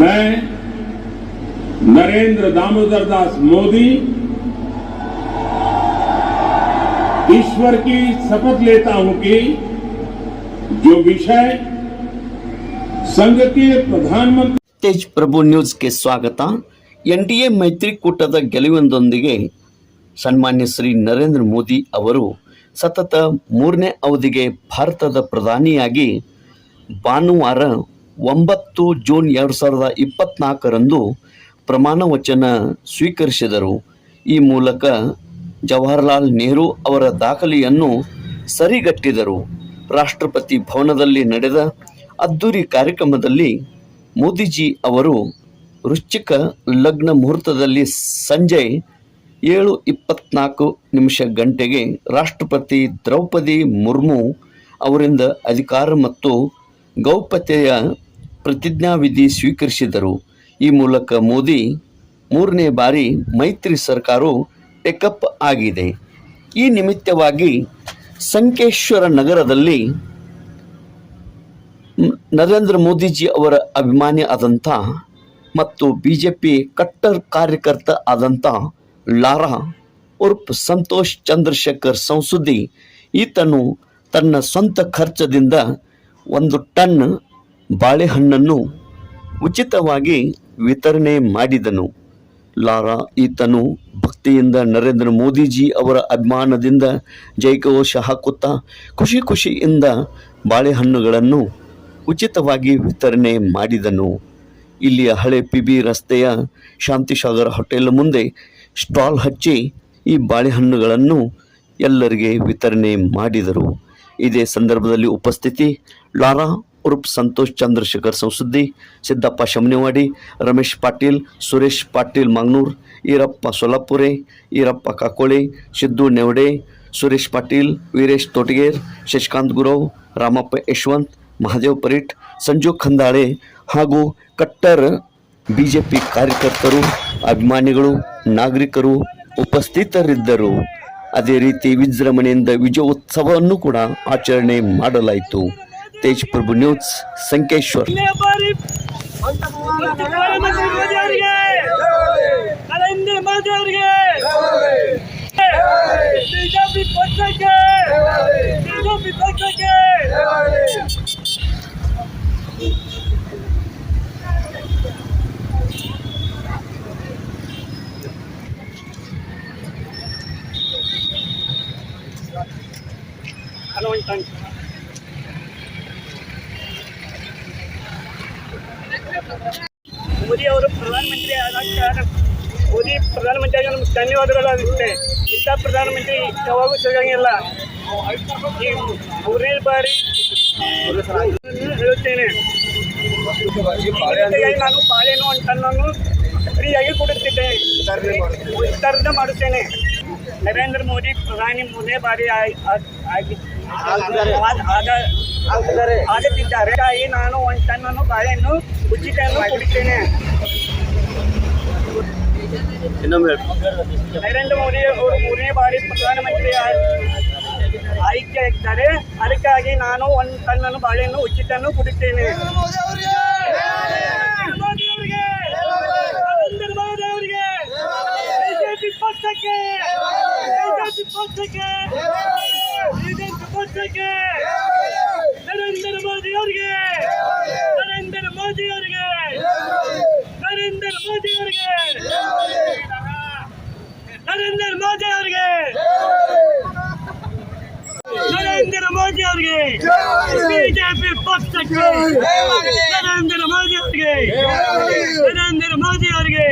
मैं नरेंद्र दामोदर दास मोदी ईश्वर की शपथ लेता हूं कि जो विषय संघ के प्रधानमंत्री ತೇಜ್ ಪ್ರಭು ನ್ಯೂಸ್ಗೆ ಸ್ವಾಗತ ಎನ್ ಡಿ ಎ ಮೈತ್ರಿಕೂಟದ ಗೆಲುವಿನೊಂದಿಗೆ ಸನ್ಮಾನ್ಯ ಶ್ರೀ ನರೇಂದ್ರ ಮೋದಿ ಅವರು ಸತತ ಮೂರನೇ ಅವಧಿಗೆ ಭಾರತದ ಪ್ರಧಾನಿಯಾಗಿ ಭಾನುವಾರ ಒಂಬತ್ತು ಜೂನ್ ಎರಡು ಸಾವಿರದ ಇಪ್ಪತ್ನಾಲ್ಕರಂದು ಪ್ರಮಾಣ ವಚನ ಸ್ವೀಕರಿಸಿದರು. ಈ ಮೂಲಕ ಜವಾಹರಲಾಲ್ ನೆಹರು ಅವರ ದಾಖಲೆಯನ್ನು ಸರಿಗಟ್ಟಿದರು. ರಾಷ್ಟ್ರಪತಿ ಭವನದಲ್ಲಿ ನಡೆದ ಅದ್ದೂರಿ ಕಾರ್ಯಕ್ರಮದಲ್ಲಿ ಮೋದಿಜಿ ಅವರು ವೃಶ್ಚಿಕ ಲಗ್ನ ಮುಹೂರ್ತದಲ್ಲಿ ಸಂಜೆ ಏಳು ಇಪ್ಪತ್ನಾಲ್ಕು ನಿಮಿಷ ಗಂಟೆಗೆ ರಾಷ್ಟ್ರಪತಿ ದ್ರೌಪದಿ ಮುರ್ಮು ಅವರಿಂದ ಅಧಿಕಾರ ಮತ್ತು ಗೌಪ್ಯತೆಯ ಪ್ರತಿಜ್ಞಾವಿಧಿ ಸ್ವೀಕರಿಸಿದರು. ಈ ಮೂಲಕ ಮೋದಿ ಮೂರನೇ ಬಾರಿ ಮೈತ್ರಿ ಸರ್ಕಾರವು ಟೆಕಪ್ ಆಗಿದೆ. ಈ ನಿಮಿತ್ತವಾಗಿ ಸಂಕೇಶ್ವರ ನಗರದಲ್ಲಿ ನರೇಂದ್ರ ಮೋದಿಜಿ ಅವರ ಅಭಿಮಾನಿ ಆದಂಥ ಮತ್ತು ಬಿ ಜೆ ಪಿ ಕಟ್ಟರ್ ಕಾರ್ಯಕರ್ತ ಆದಂಥ ಲಾರಾ ಉರ್ಫ್ ಸಂತೋಷ್ ಚಂದ್ರಶೇಖರ್ ಸಂಸುದ್ದಿ ಈತನು ತನ್ನ ಸ್ವಂತ ಖರ್ಚದಿಂದ ಒಂದು ಟನ್ ಬಾಳೆಹಣ್ಣನ್ನು ಉಚಿತವಾಗಿ ವಿತರಣೆ ಮಾಡಿದನು. ಲಾರಾ ಈತನು ಭಕ್ತಿಯಿಂದ ನರೇಂದ್ರ ಮೋದಿಜಿ ಅವರ ಅಭಿಮಾನದಿಂದ ಜೈಕೋಶ ಹಾಕುತ್ತಾ ಖುಷಿ ಖುಷಿಯಿಂದ ಬಾಳೆಹಣ್ಣುಗಳನ್ನು ಉಚಿತವಾಗಿ ವಿತರಣೆ ಮಾಡಿದನು. ಇಲ್ಲಿಯ ಹಳೆ ಪಿ ಬಿ ರಸ್ತೆಯ ಶಾಂತಿಸಾಗರ ಹೋಟೆಲ್ ಮುಂದೆ ಸ್ಟಾಲ್ ಹಚ್ಚಿ ಈ ಬಾಳೆಹಣ್ಣುಗಳನ್ನು ಎಲ್ಲರಿಗೆ ವಿತರಣೆ ಮಾಡಿದರು. ಇದೇ ಸಂದರ್ಭದಲ್ಲಿ ಉಪಸ್ಥಿತಿ, ಲಾರಾ ಉರ್ಫ್ ಸಂತೋಷ್ ಚಂದ್ರಶೇಖರ್ ಸಂಸುದ್ದಿ, ಸಿದ್ದಪ್ಪ ಶಮನಿವಾಡಿ, ರಮೇಶ್ ಪಾಟೀಲ್, ಸುರೇಶ್ ಪಾಟೀಲ್ ಮಂಗ್ನೂರ್, ಈರಪ್ಪ ಸೊಲ್ಲಾಪುರೆ, ಈರಪ್ಪ ಕಾಕೋಳೆ, ಸಿದ್ದು ನೆವಡೆ, ಸುರೇಶ್ ಪಾಟೀಲ್, ವೀರೇಶ್ ತೋಟಗೇರ್, ಶಶಿಕಾಂತ್ ಗುರವ್, ರಾಮಪ್ಪ ಯಶವಂತ್, ಮಹಾದೇವ್ ಪರೀಟ್, ಸಂಜು ಖಂದಾಳೆ ಹಾಗೂ ಕಟ್ಟರ್ ಪಿ ಕಾರ್ಯಕರ್ತರು, ಅಭಿಮಾನಿಗಳು, ನಾಗರಿಕರು ಉಪಸ್ಥಿತರಿದ್ದರು. ಅದೇ ರೀತಿ ವಿಜೃಂಭಣೆಯಿಂದ ವಿಜಯೋತ್ಸವವನ್ನು ಕೂಡ ಆಚರಣೆ ಮಾಡಲಾಯಿತು. ತೇಜ್ ಪ್ರಭು ನ್ಯೂಸ್ ಸಂಕೇಶ್ವರ್ ಇಲ್ಲೇ ಬಾರಿ ಪ್ರಧಾನಮಂತ್ರಿ ಮೋದಿ ಅವರಿಗೆ ನರೇಂದ್ರ ಮೋದಿ ಅವರಿಗೆ ಬಿಜೆಪಿ ಪಕ್ಷಕ್ಕೆ ಬಿಜೆಪಿ ಪಕ್ಷಕ್ಕೆ ಹಲೋ ಒಂದು ಥ್ಯಾಂಕ್ಸ್ ಮೋದಿ ಅವರು ಪ್ರಧಾನಮಂತ್ರಿ ಆದಾಗ ಮೋದಿ ಪ್ರಧಾನಮಂತ್ರಿ ನಮ್ಗೆ ಧನ್ಯವಾದಗಳು ಅನಿಸುತ್ತೆ ಇಂಥ ಪ್ರಧಾನಮಂತ್ರಿ ಯಾವಾಗೂ ಸಿಗಂಗಿಲ್ಲ. ಈ ಮೂರನೇ ಬಾರಿ ಹೇಳುತ್ತೇನೆ. ನಾನು ನಾನು ಅಂತ ಅಂತನ್ನು ಫ್ರೀಯಾಗಿ ಕೊಡುತ್ತಿದ್ದೇನೆ ವಿಸ್ತರಣೆ ಮಾಡುತ್ತೇನೆ. ನರೇಂದ್ರ ಮೋದಿ ಪ್ರಧಾನಿ ಮೂರನೇ ಬಾರಿ ಆಗುತ್ತಿದ್ದಾರೆ. ಹಾಗಾಗಿ ನಾನು ಒಂದು ಟನ್ನನ್ನು ಬಾಳೆಹಣ್ಣು ಉಚಿತವನ್ನು ಕೊಡುತ್ತೇನೆ. ನರೇಂದ್ರ ಮೋದಿ ಅವರು ಮೂರನೇ ಬಾರಿ ಪ್ರಧಾನಮಂತ್ರಿ ಆಯ್ಕೆ ಆಗಿದ್ದಾರೆ ಅದಕ್ಕಾಗಿ ನಾನು ಒಂದು ಟನ್ನನ್ನು ಬಾಳೆಹಣ್ಣು ಉಚಿತವನ್ನು ಕೊಡುತ್ತೇನೆ ಮೋದಿ ಅವರಿಗೆ! ನರೇಂದ್ರ ಮೋದಿ ಅವರಿಗೆ! ಬಿಜೆಪಿ ಪಕ್ಷಕ್ಕೆ ಬಿಜೆಪಿ ಪಕ್ಷಕ್ಕೆ ಪಕ್ಷಕ್ಕೆ ನರೇಂದ್ರ ಮೋದಿ ಅವರಿಗೆ, ನರೇಂದ್ರ ಮೋದಿ ಅವರಿಗೆ, ನರೇಂದ್ರ ಮೋದಿ ಅವರಿಗೆ, ನರೇಂದ್ರ ಮೋದಿ ಅವರಿಗೆ, ನರೇಂದ್ರ ಮೋದಿ ಅವರಿಗೆ, ಬಿಜೆಪಿ ಪಕ್ಷಕ್ಕೆ ನರೇಂದ್ರ ಮೋದಿ ಅವರಿಗೆ, ನರೇಂದ್ರ ಮೋದಿ ಅವರಿಗೆ